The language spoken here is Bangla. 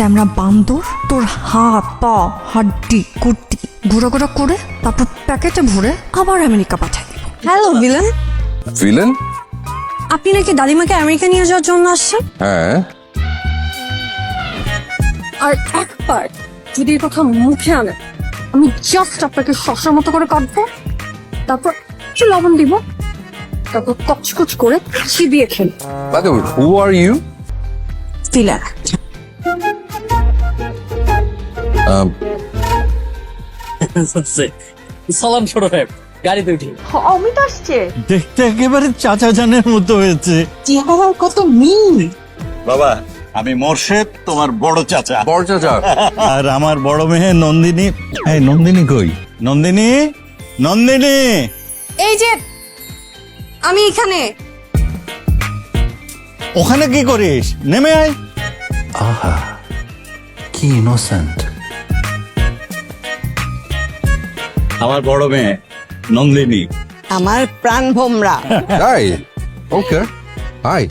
স্যামরা বান্দর তোর হাত পা হাড্ডি কুর্তি ঘোরা ঘোরা করে তারপর প্যাকেটে ভরে আবার আমেরিকা পাঠাই দিব। Hello villain. ভিলেন? আপনি নাকি দাদিমাকে আমেরিকা নিয়ে যাওয়ার জন্য আসছেন? হ্যাঁ। আর একবার যদি এই কথা মুখে আনে আমি জাস্ট আপনাকে শশার মতো করে কাটবো তারপর একটু লবণ দিব তারপর কচকচ করে চিবিয়ে খেল হু আর ইউ ভিলেন সালাম ছোট সাহেব গাড়িতে উঠি। অমিত আসছে। দেখতে একেবারে চাচা জানের মতো হয়েছে। চেহারা কত মিল বাবা আমি মোর্শেদ তোমার বড় চাচা। বড় চাচা। আর আমার বড় মেয়ে নন্দিনী। এই নন্দিনী কই? নন্দিনী? নন্দিনী! এই যে আমি এখানে। ওখানে কি করিস? নেমে আয়। আহা কি ইনোসেন্ট আমার বড় মেয়ে নন্দিনী। আমার প্রাণ ভোমরা। তাই ওকে হাই